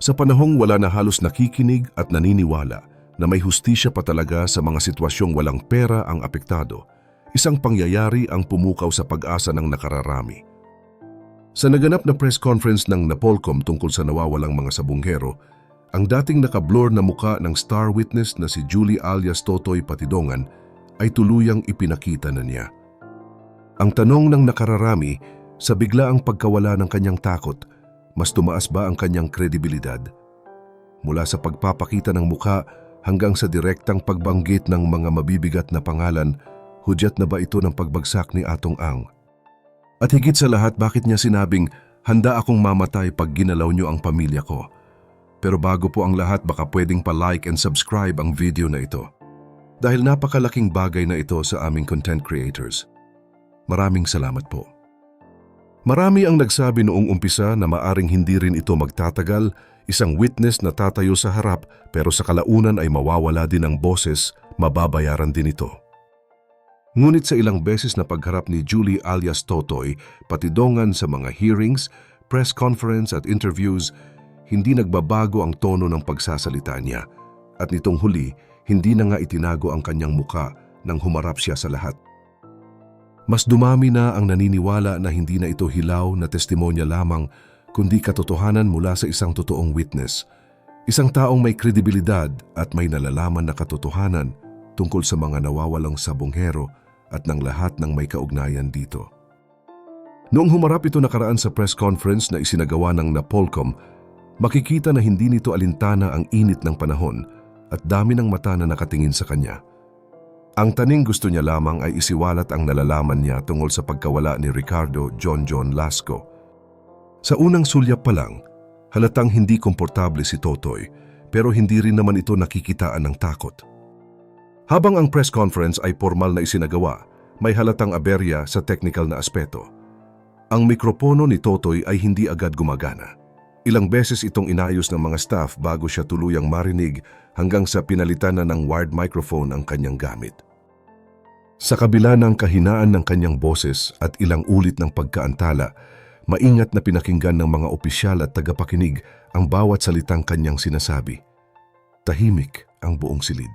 Sa panahong wala na halos nakikinig at naniniwala na may hustisya pa talaga sa mga sitwasyong walang pera ang apektado, isang pangyayari ang pumukaw sa pag-asa ng nakararami. Sa naganap na press conference ng Napolcom tungkol sa nawawalang mga sabunghero, ang dating nakablur na muka ng star witness na si Julie alias Totoy Patidongan ay tuluyang ipinakita na niya. Ang tanong ng nakararami, sa biglaang pagkawala ng kanyang takot, mas tumaas ba ang kanyang kredibilidad? Mula sa pagpapakita ng muka hanggang sa direktang pagbanggit ng mga mabibigat na pangalan, hudyat na ba ito ng pagbagsak ni Atong Ang? At higit sa lahat, bakit niya sinabing, handa akong mamatay pag ginalaw niyo ang pamilya ko? Pero bago po ang lahat, baka pwedeng pa-like and subscribe ang video na ito. Dahil napakalaking bagay na ito sa aming content creators. Maraming salamat po. Marami ang nagsabi noong umpisa na maaring hindi rin ito magtatagal, isang witness na tatayo sa harap pero sa kalaunan ay mawawala din ang boses, mababayaran din ito. Ngunit sa ilang beses na pagharap ni Julie alias Totoy, patidongan sa mga hearings, press conference at interviews, hindi nagbabago ang tono ng pagsasalita niya. At nitong huli, hindi na nga itinago ang kanyang muka nang humarap siya sa lahat. Mas dumami na ang naniniwala na hindi na ito hilaw na testimonya lamang kundi katotohanan mula sa isang totoong witness. Isang taong may kredibilidad at may nalalaman na katotohanan tungkol sa mga nawawalang sabonghero at ng lahat ng may kaugnayan dito. Noong humarap ito nakaraan sa press conference na isinagawa ng Napolcom, makikita na hindi nito alintana ang init ng panahon at dami ng mata na nakatingin sa kanya. Ang taning gusto niya lamang ay isiwalat ang nalalaman niya tungkol sa pagkawala ni Ricardo John John Lasco. Sa unang sulyap pa lang, halatang hindi komportable si Totoy pero hindi rin naman ito nakikitaan ng takot. Habang ang press conference ay formal na isinagawa, may halatang aberya sa technical na aspeto. Ang mikropono ni Totoy ay hindi agad gumagana. Ilang beses itong inayos ng mga staff bago siya tuluyang marinig hanggang sa pinalitan na ng wired microphone ang kanyang gamit. Sa kabila ng kahinaan ng kanyang boses at ilang ulit ng pagkaantala, maingat na pinakinggan ng mga opisyal at tagapakinig ang bawat salitang kanyang sinasabi. Tahimik ang buong silid.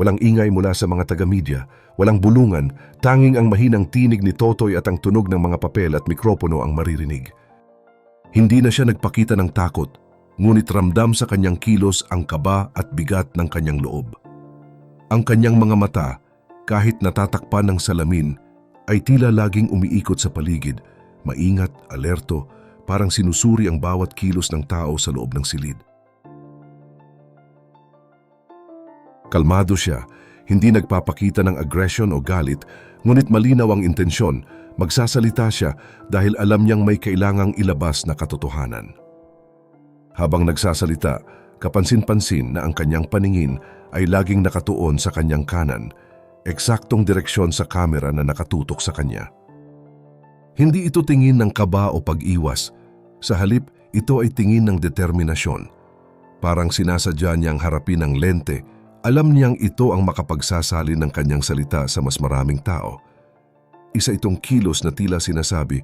Walang ingay mula sa mga taga-media, walang bulungan, tanging ang mahinang tinig ni Totoy at ang tunog ng mga papel at mikropono ang maririnig. Hindi na siya nagpakita ng takot, ngunit ramdam sa kanyang kilos ang kaba at bigat ng kanyang loob. Ang kanyang mga mata, kahit natatakpan ng salamin, ay tila laging umiikot sa paligid, maingat, alerto, parang sinusuri ang bawat kilos ng tao sa loob ng silid. Kalmado siya, hindi nagpapakita ng aggression o galit, ngunit malinaw ang intensyon, magsasalita siya dahil alam niyang may kailangang ilabas na katotohanan. Habang nagsasalita, kapansin-pansin na ang kanyang paningin ay laging nakatuon sa kanyang kanan, eksaktong direksyon sa kamera na nakatutok sa kanya. Hindi ito tingin ng kaba o pag-iwas, sa halip ito ay tingin ng determinasyon. Parang sinasadya niyang harapin ang lente, alam niyang ito ang makapagsasalin ng kanyang salita sa mas maraming tao. Isa itong kilos na tila sinasabi,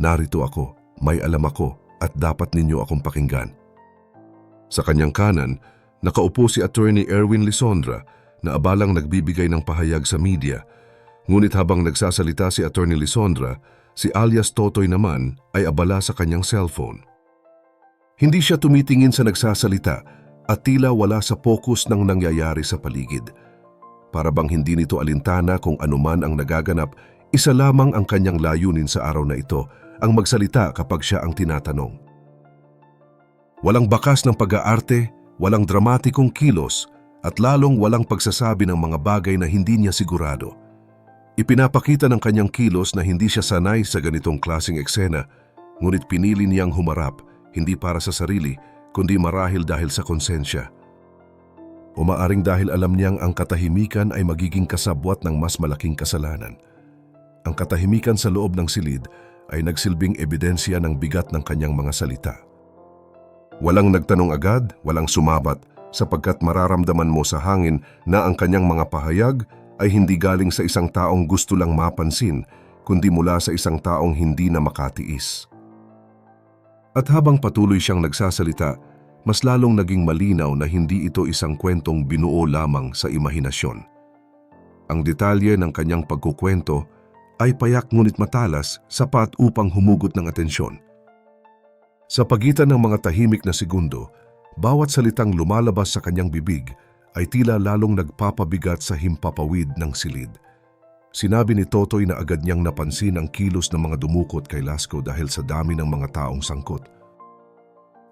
narito ako, may alam ako, at dapat ninyo akong pakinggan. Sa kanyang kanan, nakaupo si Attorney Erwin Lisondra na abalang nagbibigay ng pahayag sa media. Ngunit habang nagsasalita si Attorney Lisondra, si alias Totoy naman ay abala sa kanyang cellphone. Hindi siya tumitingin sa nagsasalita at tila wala sa focus ng nangyayari sa paligid. Para bang hindi nito alintana kung anuman ang nagaganap, isa lamang ang kanyang layunin sa araw na ito, ang magsalita kapag siya ang tinatanong. Walang bakas ng pag-aarte, walang dramatikong kilos, at lalong walang pagsasabi ng mga bagay na hindi niya sigurado. Ipinapakita ng kanyang kilos na hindi siya sanay sa ganitong klasing eksena, ngunit pinili niyang humarap, hindi para sa sarili, kundi marahil dahil sa konsensya. O maaring dahil alam niyang ang katahimikan ay magiging kasabwat ng mas malaking kasalanan. Ang katahimikan sa loob ng silid ay nagsilbing ebidensya ng bigat ng kanyang mga salita. Walang nagtanong agad, walang sumabat, sapagkat mararamdaman mo sa hangin na ang kanyang mga pahayag ay hindi galing sa isang taong gusto lang mapansin, kundi mula sa isang taong hindi na makatiis. At habang patuloy siyang nagsasalita, mas lalong naging malinaw na hindi ito isang kwentong binuo lamang sa imahinasyon. Ang detalye ng kanyang pagkukwento ay payak ngunit matalas sapat upang humugot ng atensyon. Sa pagitan ng mga tahimik na segundo, bawat salitang lumalabas sa kanyang bibig ay tila lalong nagpapabigat sa himpapawid ng silid. Sinabi ni Totoy na agad niyang napansin ang kilos ng mga dumukot kay Lasco dahil sa dami ng mga taong sangkot.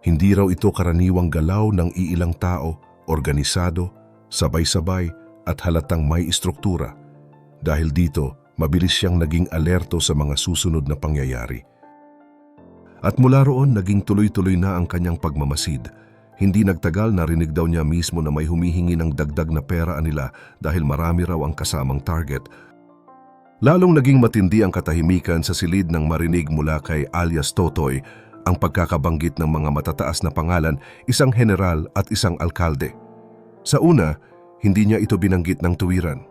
Hindi raw ito karaniwang galaw ng iilang tao, organisado, sabay-sabay at halatang may istruktura. Dahil dito, mabilis siyang naging alerto sa mga susunod na pangyayari. At mula roon, naging tuloy-tuloy na ang kanyang pagmamasid. Hindi nagtagal narinig daw niya mismo na may humihingi ng dagdag na pera nila dahil marami raw ang kasamang target. Lalong naging matindi ang katahimikan sa silid ng marinig mula kay alias Totoy ang pagkakabanggit ng mga matataas na pangalan, isang general at isang alkalde. Sa una, hindi niya ito binanggit ng tuwiran.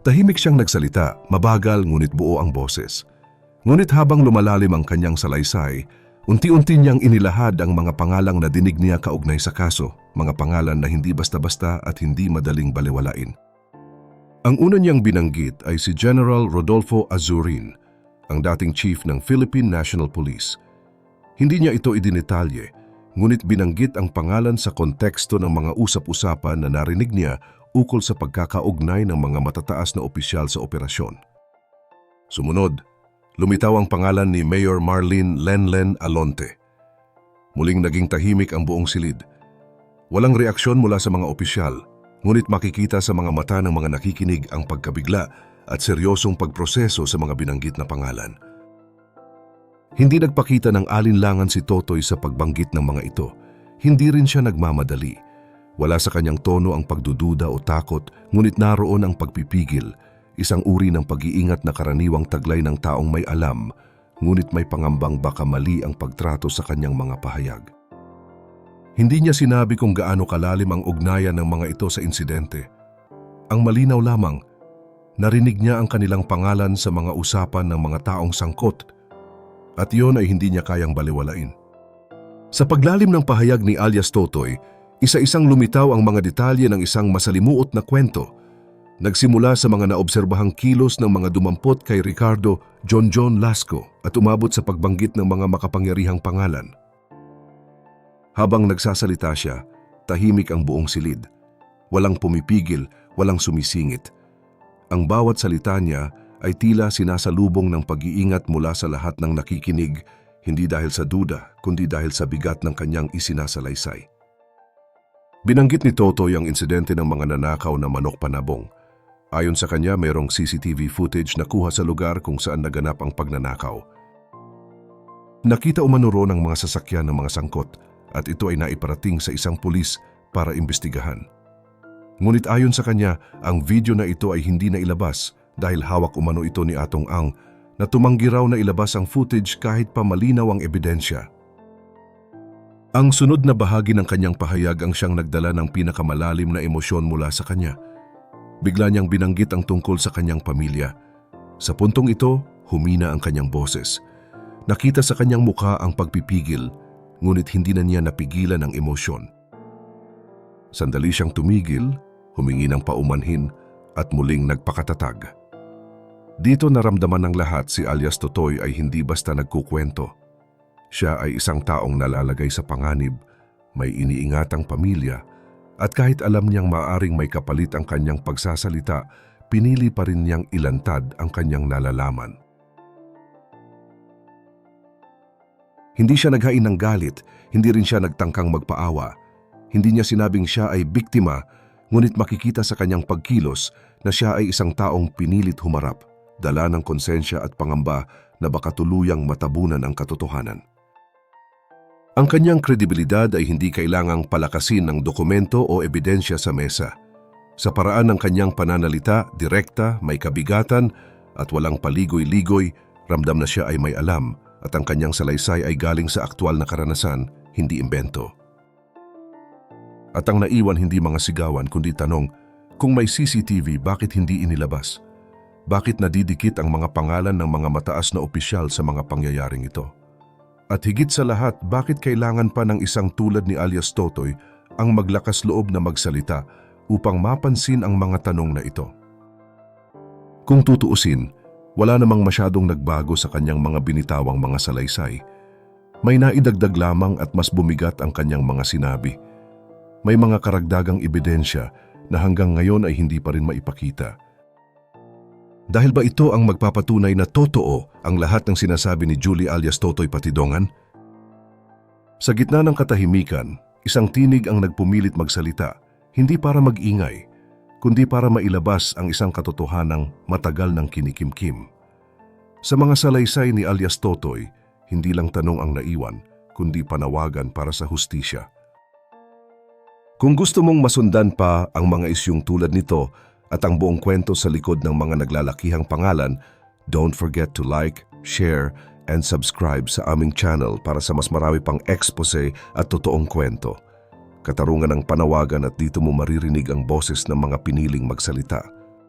Tahimik siyang nagsalita, mabagal ngunit buo ang boses. Ngunit habang lumalalim ang kanyang salaysay, unti-unti niyang inilahad ang mga pangalang na dinig niya kaugnay sa kaso, mga pangalan na hindi basta-basta at hindi madaling baliwalain. Ang una niyang binanggit ay si General Rodolfo Azurin, ang dating chief ng Philippine National Police. Hindi niya ito idinetalye, ngunit binanggit ang pangalan sa konteksto ng mga usap-usapan na narinig niya ukol sa pagkakaugnay ng mga matataas na opisyal sa operasyon. Sumunod, lumitaw ang pangalan ni Mayor Marlene Lenlen Alonte. Muling naging tahimik ang buong silid. Walang reaksyon mula sa mga opisyal, ngunit makikita sa mga mata ng mga nakikinig ang pagkabigla at seryosong pagproseso sa mga binanggit na pangalan. Hindi nagpakita ng alinlangan si Totoy sa pagbanggit ng mga ito. Hindi rin siya nagmamadali. Wala sa kanyang tono ang pagdududa o takot, ngunit naroon ang pagpipigil, isang uri ng pag-iingat na karaniwang taglay ng taong may alam, ngunit may pangambang baka mali ang pagtrato sa kanyang mga pahayag. Hindi niya sinabi kung gaano kalalim ang ugnayan ng mga ito sa insidente. Ang malinaw lamang, narinig niya ang kanilang pangalan sa mga usapan ng mga taong sangkot at iyon ay hindi niya kayang baliwalain. Sa paglalim ng pahayag ni alias Totoy, isa-isang lumitaw ang mga detalye ng isang masalimuot na kwento. Nagsimula sa mga naobserbahang kilos ng mga dumampot kay Ricardo John John Lasco at umabot sa pagbanggit ng mga makapangyarihang pangalan. Habang nagsasalita siya, tahimik ang buong silid. Walang pumipigil, walang sumisingit. Ang bawat salita niya ay tila sinasalubong ng pag-iingat mula sa lahat ng nakikinig, hindi dahil sa duda, kundi dahil sa bigat ng kanyang isinasalaysay. Binanggit ni Totoy ang insidente ng mga nanakaw na manok panabong. Ayon sa kanya, mayroong CCTV footage na kuha sa lugar kung saan naganap ang pagnanakaw. Nakita umano ron ang mga sasakyan ng mga sangkot at ito ay naiparating sa isang pulis para imbestigahan. Ngunit ayon sa kanya, ang video na ito ay hindi na ilabas dahil hawak umano ito ni Atong Ang na tumanggi raw na ilabas ang footage kahit pa malinaw ang ebidensya. Ang sunod na bahagi ng kanyang pahayag ang siyang nagdala ng pinakamalalim na emosyon mula sa kanya. Bigla niyang binanggit ang tungkol sa kanyang pamilya. Sa puntong ito, humina ang kanyang boses. Nakita sa kanyang mukha ang pagpipigil, ngunit hindi na niya napigilan ang emosyon. Sandali siyang tumigil, humingi ng paumanhin at muling nagpakatatag. Dito naramdaman ng lahat si alias Totoy ay hindi basta nagkukwento. Siya ay isang taong nalalagay sa panganib, may iniingatang pamilya, at kahit alam niyang maaring may kapalit ang kanyang pagsasalita, pinili pa rin niyang ilantad ang kanyang nalalaman. Hindi siya naghain ng galit, hindi rin siya nagtangkang magpaawa. Hindi niya sinabing siya ay biktima, ngunit makikita sa kanyang pagkilos na siya ay isang taong pinilit humarap, dala ng konsensya at pangamba na baka tuluyang matabunan ang katotohanan. Ang kanyang kredibilidad ay hindi kailangang palakasin ng dokumento o ebidensya sa mesa. Sa paraan ng kanyang pananalita, direkta, may kabigatan at walang paligoy-ligoy, ramdam na siya ay may alam at ang kanyang salaysay ay galing sa aktwal na karanasan, hindi imbento. At ang naiwan hindi mga sigawan kundi tanong, kung may CCTV bakit hindi inilabas? Bakit nadidikit ang mga pangalan ng mga mataas na opisyal sa mga pangyayaring ito? At higit sa lahat, bakit kailangan pa ng isang tulad ni alias Totoy ang maglakas loob na magsalita upang mapansin ang mga tanong na ito? Kung tutuusin, wala namang masyadong nagbago sa kanyang mga binitawang mga salaysay. May naidagdag lamang at mas bumigat ang kanyang mga sinabi. May mga karagdagang ebidensya na hanggang ngayon ay hindi pa rin maipakita. Dahil ba ito ang magpapatunay na totoo ang lahat ng sinasabi ni Julie alias Totoy Patidongan? Sa gitna ng katahimikan, isang tinig ang nagpumilit magsalita, hindi para mag-ingay, kundi para mailabas ang isang katotohanang matagal ng kinikimkim. Sa mga salaysay ni alias Totoy, hindi lang tanong ang naiwan, kundi panawagan para sa hustisya. Kung gusto mong masundan pa ang mga isyong tulad nito at ang buong kwento sa likod ng mga naglalakihang pangalan, don't forget to like, share, and subscribe sa aming channel para sa mas marami pang expose at totoong kwento. Katarungan ng panawagan at dito mo maririnig ang boses ng mga piniling magsalita.